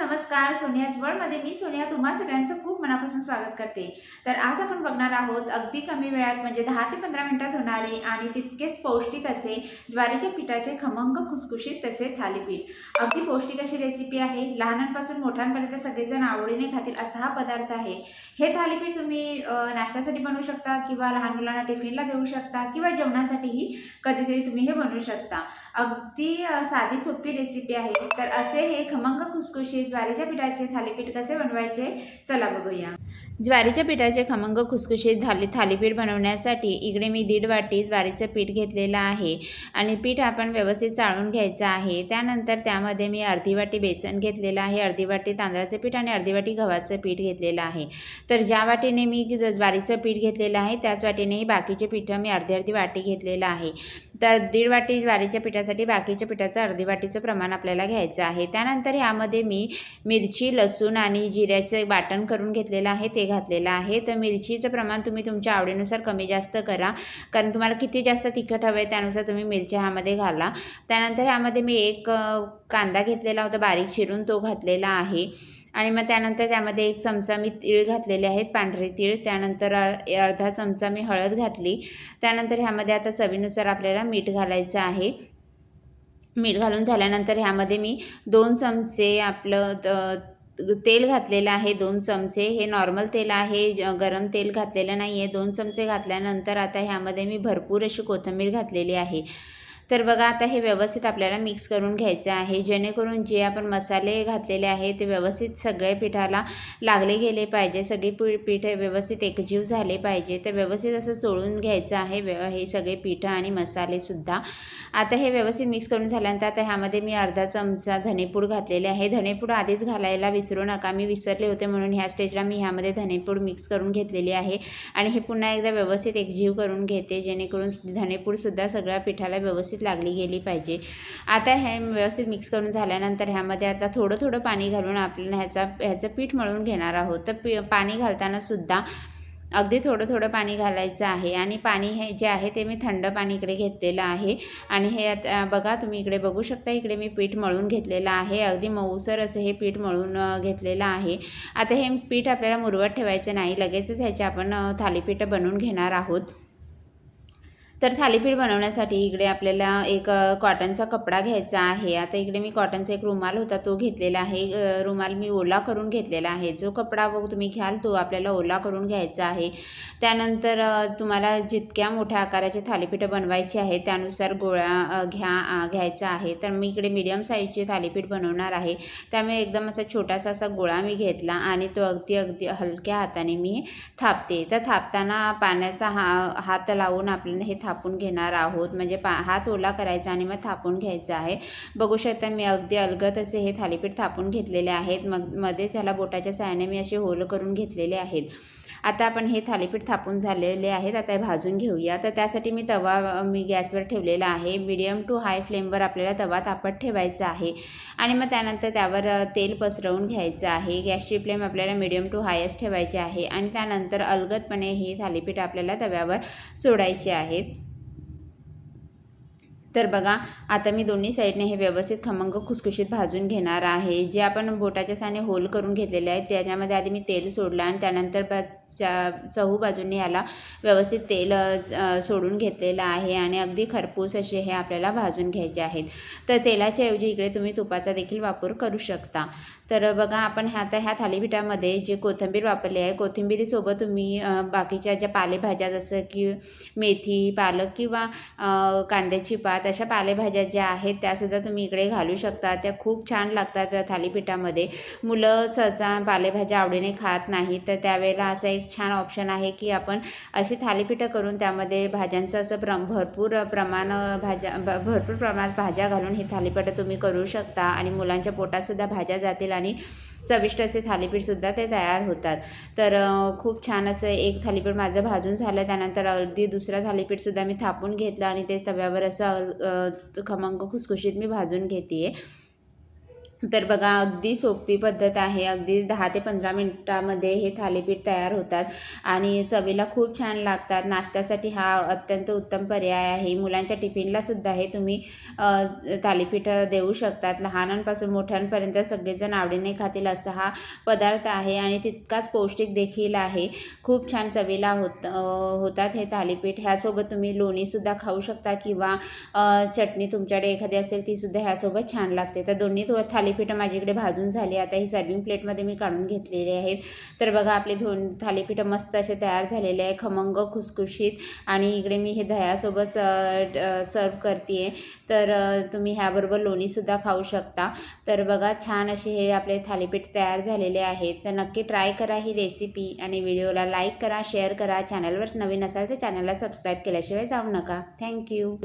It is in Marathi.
नमस्कार सोनियाज वर्ल्डमध्ये मी सोनिया तुम्हा सगळ्यांचं खूप मनापासून स्वागत करते. तर आज आपण बघणार आहोत अगदी कमी वेळात म्हणजे दहा ते पंधरा मिनिटात होणारे आणि तितकेच पौष्टिक असे ज्वारीच्या पिठाचे खमंग खुसखुशीत तसे थालीपीठ. अगदी पौष्टिक अशी रेसिपी आहे. लहानांपासून मोठ्यांपर्यंत सगळेजण आवडीने खातील असा हा पदार्थ आहे. हे थालीपीठ तुम्ही नाश्त्यासाठी बनवू शकता किंवा लहान मुलांना टिफिनला देऊ शकता किंवा जेवणासाठीही कधीतरी तुम्ही हे बनवू शकता. अगदी साधी सोपी रेसिपी आहे. तर असे हे खमंग खुसखुशीत ज्वारीच्या पिठाचे थालीपीठ कसे बनवायचे? चला बघूया. ज्वारीच्या पिठाचे खमंग खुसखुशीत झाले थालीपीठ बनवण्यासाठी इकडे मी दीड वाटी ज्वारीचं पीठ घेतलेलं आहे आणि पीठ आपण व्यवस्थित चाळून घ्यायचं आहे. त्यानंतर त्यामध्ये मी अर्धी वाटी बेसन घेतलेलं आहे अर्धी वाटी तांदळाचं पीठ आणि अर्धी वाटी गव्हाचं पीठ घेतलेलं आहे. तर ज्या वाटीने मी ज- ज्वारीचं पीठ घेतलेलं आहे त्याच वाटीनेही बाकीचे पीठं मी अर्धी अर्धी वाटी घेतलेलं आहे. तर दीड वाटी ज्वारीच्या पिठासाठी बाकीच्या पिठाचं अर्धी वाटीचं प्रमाण आपल्याला घ्यायचं आहे. त्यानंतर ह्यामध्ये मी मिरची लसूण आणि जिऱ्याचं वाटण करून घेतलेलं आहे ते घातलेलं आहे. तर मिरचीचं प्रमाण तुम्ही तुमच्या आवडीनुसार कमी जास्त करा. कारण तुम्हाला किती जास्त तिखट हवं आहे त्यानुसार तुम्ही मिरच्या ह्यामध्ये घाला. त्यानंतर ह्यामध्ये मी एक कांदा घेतलेला होता बारीक चिरून तो घातलेला आहे. आणि मग त्यानंतर त्यामध्ये एक चमचा मी तीळ घातलेले आहेत पांढरे तीळ. त्यानंतर अर्धा चमचा मी हळद घातली. त्यानंतर ह्यामध्ये आता चवीनुसार आपल्याला मीठ घालायचं आहे. मीठ घालून झाल्यानंतर ह्यामध्ये मी दोन चमचे आपलं तेल घातलेलं आहे दोन चमचे. हे नॉर्मल तेल आहे गरम तेल घातलेलं नाही आहे दोन चमचे घातल्यानंतर आता ह्यामध्ये मी भरपूर अशी कोथिंबीर घातलेली आहे. तर बघा आता हे व्यवस्थित आपल्याला मिक्स करून घ्यायचं आहे. जेणेकरून जे आपण मसाले घातलेले आहे ते व्यवस्थित सगळे पिठाला लागले गेले पाहिजे. सगळी पी पीठ व्यवस्थित एकजीव झाले पाहिजे. तर व्यवस्थित असं चोळून घ्यायचं आहे. व्यव हे सगळे पीठं आणि मसालेसुद्धा आता हे व्यवस्थित मिक्स करून झाल्यानंतर आता ह्यामध्ये मी अर्धा चमचा धनेपूड घातलेले आहे. धनेपूड आधीच घालायला विसरू नका. मी विसरले होते म्हणून ह्या स्टेजला मी ह्यामध्ये धनेपूड मिक्स करून घेतलेली आहे. आणि हे पुन्हा एकदा व्यवस्थित एकजीव करून घेते. जेणेकरून धनेपूडसुद्धा सगळ्या पिठाला व्यवस्थित लागली गेली पाहिजे. आता हे व्यवस्थित मिक्स करून झाल्यानंतर ह्यामध्ये आता थोडं थोडं पाणी घालून आपण ह्याचा ह्याचं पीठ मळून घेणार आहोत. तर पी पाणी घालताना सुद्धा अगदी थोडं थोडं पाणी घालायचं आहे आणि पाणी हे जे आहे ते मी थंड पाणी इकडे घेतलेलं आहे. आणि हे आता बघा तुम्ही इकडे बघू शकता इकडे मी पीठ मळून घेतलेलं आहे. अगदी मऊसर असं हे पीठ मळून घेतलेलं आहे. आता हे पीठ आपल्याला मुरवत ठेवायचं नाही. लगेचच ह्याचे आपण थालीपीठं थालीपीठ बनवून घेणार आहोत. तर थालीपीठ बनवण्यासाठी इकडे आपल्याला एक कॉटनचा कपडा घ्यायचा आहे. आता इकडे मी कॉटनचा एक रुमाल होता तो घेतलेला आहे. रुमाल मी ओला करून घेतलेला आहे. जो कपडा बघ तुम्ही घ्याल तो आपल्याला ओला करून घ्यायचा आहे. त्यानंतर तुम्हाला जितक्या मोठ्या आकाराचे थालीपीठं बनवायचे आहे त्यानुसार गोळा घ्या घ्यायचा आहे. तर मी इकडे मीडियम साईजचे थालीपीठ बनवणार आहे. त्यामुळे एकदम असा छोटासा असा गोळा मी घेतला आणि तो अगदी अगदी हलक्या हाताने मी थापते. तर थापताना पाण्याचा हा हात लावून आपल्याला हे थापून घेणार आहोत. म्हणजे पा हात ओला करायचा आणि मग थापून घ्यायचा आहे. बघू शकता मी अगदी अलगद असे हे थालीपीठ थापून घेतलेले आहेत. मग मध्येच ह्याला बोटाच्या साहाय्याने मी असे होल करून घेतलेले आहेत. आता आपण हे थालीपीठ थापून झालेले आहेत. आता हे भाजून घेऊया. तर त्यासाठी मी तवा मी गॅसवर ठेवलेला आहे. मिडियम टू हाय फ्लेमवर आपल्याला तवा तापत ठेवायचा आहे. आणि मग त्यानंतर त्यावर तेल पसरवून घ्यायचं आहे. गॅसची फ्लेम आपल्याला मिडियम टू हायच ठेवायची आहे. आणि त्यानंतर अलगदपणे हे थालीपीठ आपल्याला तव्यावर सोडायचे आहेत. तर बघा आता मी दोन्ही साईडने हे व्यवस्थित खमंग खुसखुशीत भाजून घेणार आहे. जे आपण बोटाच्या साने होल करून घेतलेले आहेत त्याच्यामध्ये आधी मी तेल सोडलं आणि त्यानंतर ब चा चहू बाजूने याला व्यवस्थित तेल सोडून घेतलेलं आहे आणि अगदी खरपूस असे हे आपल्याला भाजून घ्यायचे आहेत. तर तेलाच्या ऐवजी इकडे तुम्ही तुपाचा देखील वापर करू शकता. तर बघा आपण ह्या आता ह्या थालीपीठामध्ये जे कोथिंबीर वापरली आहे कोथिंबीरीसोबत तुम्ही बाकीच्या ज्या पालेभाज्या जसं की मेथी पालक किंवा कांद्याची पात अशा पालेभाज्या ज्या आहेत त्यासुद्धा तुम्ही इकडे घालू शकता. त्या खूप छान लागतात त्या थालीपीठामध्ये. मुलं सहसा पालेभाज्या आवडीने खात नाहीत तर त्यावेळेला असं एक छान ऑप्शन आहे की आपण अशी थालीपीठं करून त्यामध्ये भाज्यांचं असं प्र भरपूर प्रमाण भाज्या भ- भरपूर प्रमाणात भाज्या घालून ही थालीपीठं तुम्ही करू शकता आणि मुलांच्या पोटातसुद्धा भाज्या जातील आणि चविष्ट असे थालीपीठसुद्धा ते तयार होतात. तर खूप छान असं एक थालीपीठ माझं भाजून झालं त्यानंतर अगदी दुसरा थालीपीठसुद्धा मी थापून घेतलं आणि ते तव्यावर असं खमंग खुसखुशीत मी भाजून घेते आहे तर बघा अगदी सोपी पद्धत आहे. अगदी दहा ते पंधरा मिनटामध्ये हे थालीपीठ तयार होतात. आणि चवीला खूप छान लागतात. नाश्त्यासाठी हा अत्यंत उत्तम पर्याय आहे. मुलांच्या टिफिनला सुद्धा हे तुम्ही थालीपीठ देऊ शकतात. लहानांपासून मोठ्यांपर्यंत सगळेजण आवडीने खातील असा हा पदार्थ आहे आणि तितकाच पौष्टिक देखील आहे. खूप छान चवीला होत होतात हे थालीपीठ. ह्यासोबत तुम्ही लोणीसुद्धा खाऊ शकता किंवा चटणी तुमच्याकडे एखादी असेल तीसुद्धा ह्यासोबत छान लागते. तर दोन्ही थोडं थालीपीठं माझ्याकडे भाजून झाली. आता ही सर्विंग प्लेटमध्ये मी काढून घेतलेली आहेत. तर बघा आपले दोन थालीपीठं मस्त असे तयार झालेले आहे खमंग खुसखुशीत आणि इकडे मी हे दह्यासोबत सर्व करते तर तुम्ही ह्याबरोबर लोणीसुद्धा खाऊ शकता. तर बघा छान असे हे आपले थालीपीठ तयार झालेले आहेत. तर नक्की ट्राय करा ही रेसिपी आणि व्हिडिओला लाईक करा शेअर करा. चॅनलवर नवीन असाल तर चॅनलला सबस्क्राईब केल्याशिवाय जाऊ नका. थँक्यू